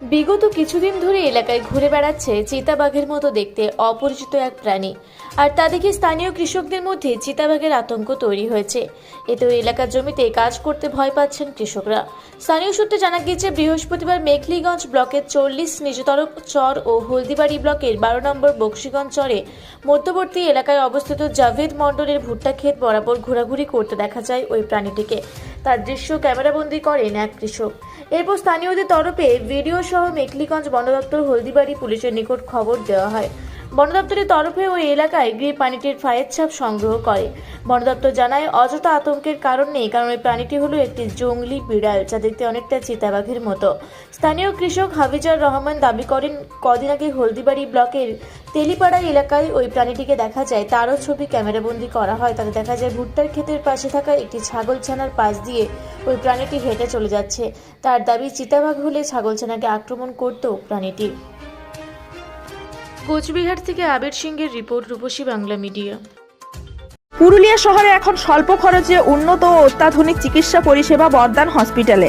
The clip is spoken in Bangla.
বিগত কিছুদিন ধরে এলাকায় ঘুরে বেড়াচ্ছে চিতাবাঘের মতো দেখতে অপরিচিত এক প্রাণী। আর তা দেখে স্থানীয় কৃষকদের মধ্যে চিতাবাঘের আতঙ্ক তৈরি হয়েছে। এতে এলাকার জমিতে কাজ করতে ভয় পাচ্ছেন কৃষকরা। স্থানীয় সূত্রে জানা গিয়েছে, বৃহস্পতিবার মেখলিগঞ্জ ব্লকের চল্লিশ নিজতর চর ও হলদিবাড়ি ব্লকের বারো নম্বর বক্সিগঞ্জ চরে মধ্যবর্তী এলাকায় অবস্থিত জাভেদ মণ্ডলের ভুট্টা ক্ষেত বরাবর ঘোরাঘুরি করতে দেখা যায় ওই প্রাণীটিকে। তার দৃশ্য ক্যামেরাবন্দি করেন এক কৃষক। এরপর স্থানীয়দের তরফে ভিডিও সহ মেখলিগঞ্জ বন দপ্তর হলদিবাড়ি পুলিশের নিকট খবর দেওয়া হয়। বন দপ্তরের তরফে ওই এলাকায় গৃহ প্রাণীটির ফায়ের ছাপ সংগ্রহ করে। বন দপ্তর জানায়, অযথা আতঙ্কের কারণ নেই, কারণ ওই প্রাণীটি হলো একটি জঙ্গলি বিড়াল, যা দেখতে অনেকটা চিতাবাঘের মতো। স্থানীয় কৃষক হাফিজার রহমান দাবি করেন, কদিন আগে হলদিবাড়ি ব্লকের তেলিপাড়া এলাকায় ওই প্রাণীটিকে দেখা যায়। তারও ছবি ক্যামেরাবন্দি করা হয়। তাতে দেখা যায়, ভুট্টার ক্ষেতের পাশে থাকা একটি ছাগলছানার পাশ দিয়ে ওই প্রাণীটি হেঁটে চলে যাচ্ছে। তার দাবি, চিতাবাঘ হলে ছাগলছানাকে আক্রমণ করত প্রাণীটি। কোচবিহার থেকে আবির সিংহের রিপোর্ট রূপসী বাংলা মিডিয়া। পুরুলিয়া শহরে এখন স্বল্প খরচে উন্নত ও অত্যাধুনিক চিকিৎসা পরিষেবা বর্দান হসপিটালে।